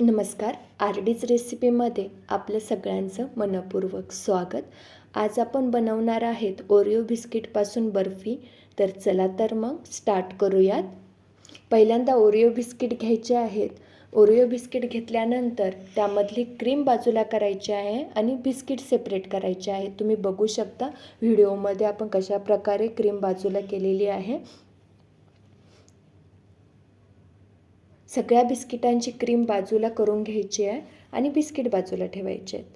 नमस्कार. R DS रेसिपीमध्ये आपलं सगळ्यांचं मनपूर्वक स्वागत. आज आपण बनवणार आहेत ओरिओ बिस्किटपासून बर्फी. तर चला तर मग स्टार्ट करूयात. पहिल्यांदा ओरिओ बिस्किट घ्यायचे आहेत. ओरिओ बिस्किट घेतल्यानंतर त्यामधली क्रीम बाजूला करायची आहे आणि बिस्किट सेपरेट करायचे आहे. तुम्ही बघू शकता व्हिडिओमध्ये आपण कशा प्रकारे क्रीम बाजूला केलेली आहे. सगळ्या बिस्किटांची क्रीम बाजूला करून घ्यायची आहे आणि बिस्किट बाजूला ठेवायचे आहेत.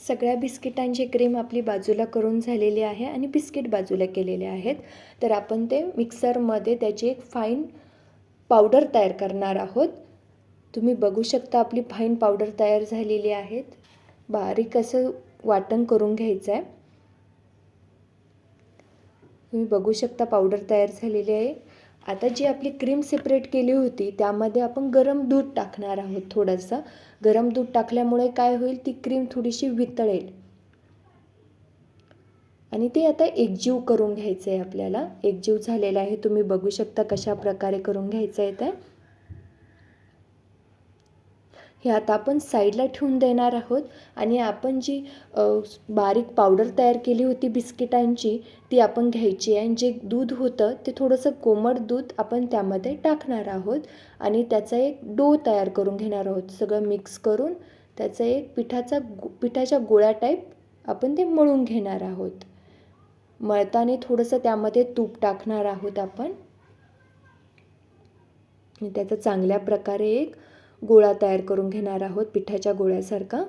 सगळ्या बिस्किटांची क्रीम आपली बाजूला करून झालेली आहे आणि बिस्किट बाजूला केलेले आहेत. तर आपण ते मिक्सरमध्ये त्याची एक फाईन पावडर तयार करणार आहोत. तुम्ही बघू शकता आपली फाईन पावडर तयार झालेली आहेत. बारीक असं वाटण करून घ्यायचं आहे तुम्ही बघू शकता पावडर तयार झालेली आहे. आता जी आपली क्रीम सेपरेट केली होती त्यामध्ये आपण गरम दूध टाकणार आहोत थोडंसं. गरम दूध टाकल्यामुळे काय होईल ती क्रीम थोडीशी वितळेल. आणि ते आता एकजीव करून घ्यायचं आहे आपल्याला. एकजीव झालेला आहे तुम्ही बघू शकता कशा प्रकारे करून घ्यायचं आहे ते. हे आता आपण साईडला ठेवून देणार आहोत. आणि आपण जी बारीक पावडर तयार केली होती बिस्किटांची ती आपण घ्यायची आहे. आणि जे दूध होतं ते थोडंसं कोमट दूध आपण त्यामध्ये टाकणार आहोत. आणि त्याचा एक डो तयार करून घेणार आहोत. सगळं मिक्स करून त्याचा एक पिठाचा पिठाच्या गोळ्या टाईप आपण ते मळून घेणार आहोत. मळताना थोडंसं त्यामध्ये तूप टाकणार आहोत आपण. त्याचा चांगल्या प्रकारे एक गोळा तयार करून घेणार आहोत पिठाच्या गोळ्यासारखा.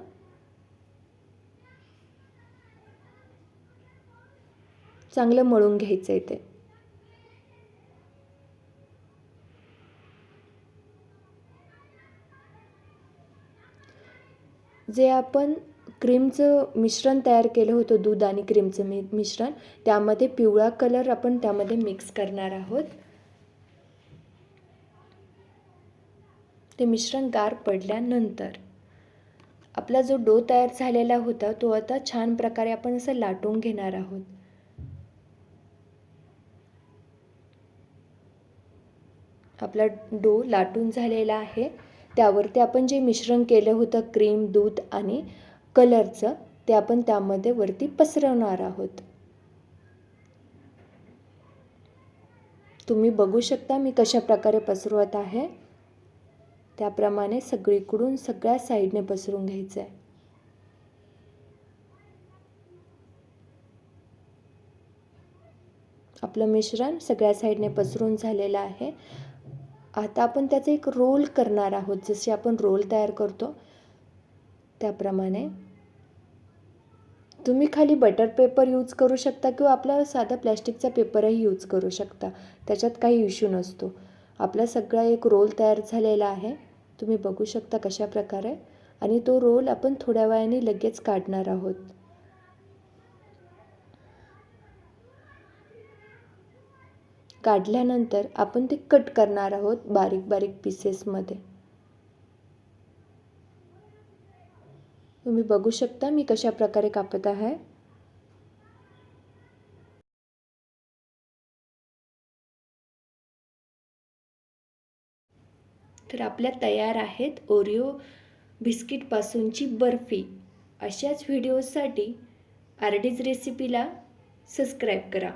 चांगलं मळून घ्यायचं आहे ते. जे आपण क्रीमचं मिश्रण तयार केलं होतं दूध आणि क्रीमचं मि मिश्रण त्यामध्ये पिवळा कलर आपण त्यामध्ये मिक्स करणार आहोत. ते मिश्रण गार पडल्यानंतर. आपला जो डो तयार झालेला होता तो आता छान प्रकारे आपण असं लाटून घेणार आहोत. आपला डो लाटून झालेला आहे. त्यावरती आपण जे मिश्रण केलं होतं क्रीम दूध आणि कलरचं ते आपण त्यामध्ये वरती पसरवणार आहोत. तुम्ही बघू शकता मी कशा प्रकारे पसरवत आहे. त्याप्रमाणे सगळीकडून सगळ्या साईडने पसरून घ्यायचं आहे आपलं मिश्रण सगळ्या साईडने पसरून झालेलं आहे. आता आपण त्याचा एक रोल करणार आहोत. जसे आपण रोल तयार करतो त्याप्रमाणे. तुम्ही खाली बटर पेपर यूज करू शकता किंवा आपला साधा प्लॅस्टिकचा पेपरही यूज करू शकता. त्याच्यात काही इश्यू नसतो. आपला सगळा एक रोल तयार झालेला आहे. तुम्ही बघू शकता कशा प्रकारे. आणि तो रोल आपण थोड्या वेळाने लगेच काढणार आहोत. काढल्यानंतर आपण ते कट करणार आहोत बारीक बारीक पीसेसमध्ये तुम्ही बघू शकता मी कशा प्रकारे कापत आहे. तर आपल्या तयार आहेत ओरिओ बिस्किटपासूनची बर्फी. अशाच व्हिडिओसाठी आरडीज रेसिपीला सबस्क्राईब करा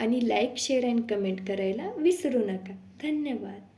आणि लाईक शेअर अँड कमेंट करायला विसरू नका. धन्यवाद.